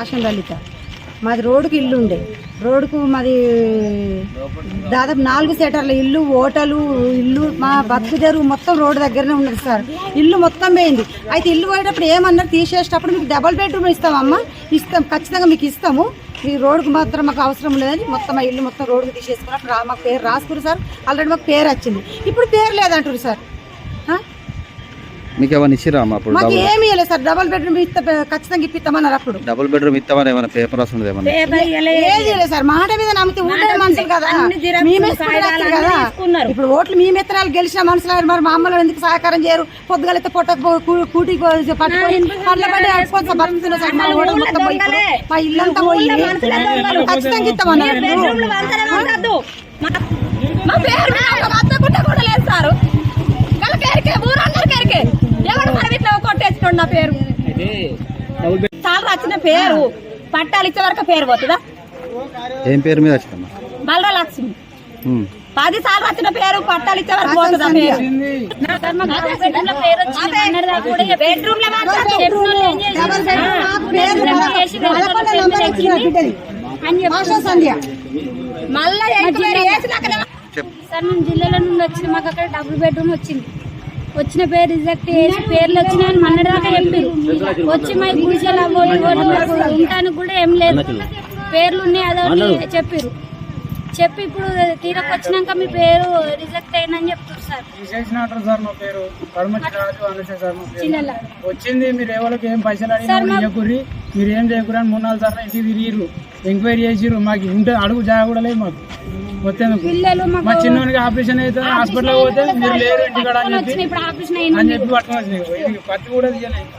ఆశం లలిత మాది రోడ్డుకి ఇల్లు ఉండే. రోడ్డుకు మాది దాదాపు నాలుగు సెటర్ల ఇల్లు ఓటలు ఇల్లు మా బతుకు తెరువు మొత్తం రోడ్డు దగ్గరనే ఉన్నది సార్. ఇల్లు మొత్తం పోయింది. అయితే ఇల్లు పోయేటప్పుడు ఏమన్నారు తీసేసేటప్పుడు మీకు డబల్ బెడ్రూమ్ ఇస్తామమ్మా. ఇస్తాం ఖచ్చితంగా మీకు ఇస్తాము. ఈ రోడ్డుకు మాత్రం మాకు అవసరం లేదని మొత్తం ఆ ఇల్లు మొత్తం రోడ్డుకు తీసేసుకున్నప్పుడు మాకు పేరు రాసుకురు సార్. ఆల్రెడీ మాకు పేరు వచ్చింది. ఇప్పుడు పేరు లేదంటారు సార్. మీకు ఏమైనా ఇచ్చిరా అప్పుడు మాకు ఏమీ లేదు సార్. డబల్ బెడ్రూమ్ ఇస్తా ఖచ్చితంగా ఇప్పిస్తామన్నారు అప్పుడు. డబుల్ బెడ్రూమ్ ఇస్తామని ఏమైనా పేపర్ వస్తుంది ఏమన్నా? ఏది సార్. మాట మీద నమ్మితే ఉండేది మనుషులు కదా. మేమే కదా. ఇప్పుడు ఓట్లు మీ మిత్రాలు గెలిచిన మనుషులు మరి మా అమ్మలు ఎందుకు సహకారం చేయరు? పొద్దుగలైతే పొట్టకు కూటికి పో- పట్టుకొని పళ్ళ పడి అడుకోవచ్చు బతుకుతున్నా సార్. మా మొత్తం పోయి మా ఇల్లంతా పోయి ఖచ్చితంగా ఇస్తామన్నారు మా పేరు కూడా లేదు సారు. నా పేరు? చాలా వచ్చిన పేరు. పట్టాలు ఇచ్చే వరకు పేరు పోతుందా? ఏం పేరు మీద వచ్చిందమ్మా? బలరా లక్ష్మి. పది సార్లు వచ్చిన పేరు పట్టాలు ఇచ్చే వరకు పోతుందా పేరు? బెడ్రూమ్ వచ్చింది. మళ్ళా సార్ జిల్లాలో నుండి వచ్చిన మాకు అక్కడ డబుల్ బెడ్రూమ్ వచ్చింది. వచ్చిన పేరు రిజెక్ట్ చేసి పేర్లు వచ్చినాయని మొన్నటి దాకా చెప్పారు. వచ్చి మా గుడిసెలు ఉండటానికి కూడా ఏం లేదు. పేర్లు ఉన్నాయి అదొకటి చెప్పారు. చెప్పి ఇప్పుడు తీరకు వచ్చినాక మీ పేరు రిజెక్ట్ అయిందని చెప్తారు సార్. తీసేసినట్టు సార్ మా పేరు పరమచి రాజు అనేసి సార్ మా పేరు. వచ్చింది మీరు ఎవరికి ఏం పైసలు అడిగినా కూడా ఇవ్వకుర్రి మీరు ఏం చేయకుర్రి అని మూడు నాలుగు సార్లు ఇంటికి తిరిగిర్రు ఎంక్వైరీ చేసిర్రు. మాకు ఉంటే అడుగు జాగా కూడా లేదు మాకు. పిల్లలు మా చిన్నోనికి ఆపరేషన్ అయితే హాస్పిటల్ పోతే మీరు లేరు ఇంటికాడ అని చెప్పి ఇప్పుడు ఆపరేషన్ అని చెప్పి పట్టుకొని వచ్చినాయి పత్తి కూడా తీయలేదు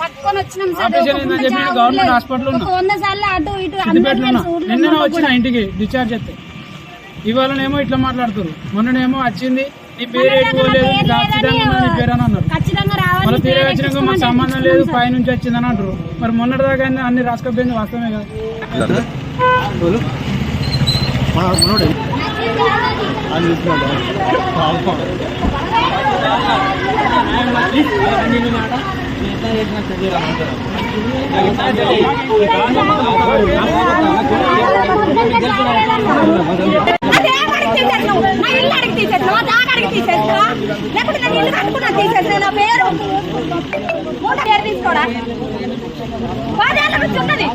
పట్టుకొని వచ్చినాం సార్ ఆపరేషన్ అయిందని చెప్పి గవర్నమెంట్ హాస్పిటల్ ఉన్నా. వంద సార్లు అటు ఇటు నిన్న వచ్చిన ఇంటికి డిశ్చార్జ్ చేస్తే. ఇవాళనేమో ఇట్లా మాట్లాడుతున్నారు మొన్ననేమో వచ్చింది నీ పేరు ఎట్టుకోలేదు నీ పేరు అని అన్నారు. మళ్ళీ రావాలి తీరే వచ్చినాక మాకు సంబంధం లేదు పై నుంచి వచ్చిందని అంటారు మరి మొన్నటి దాకా అన్ని- అన్ని రాసుకోపోయింది వాస్తవమే కదా. జాగా అని తీసేసినావా లేకపోతే నేను ఇల్లు కట్టుకున్నా తీసేసిన నా పేరు మూట పేరు తీసుకోడా పదేళ్ళ నుంచి ఉన్నది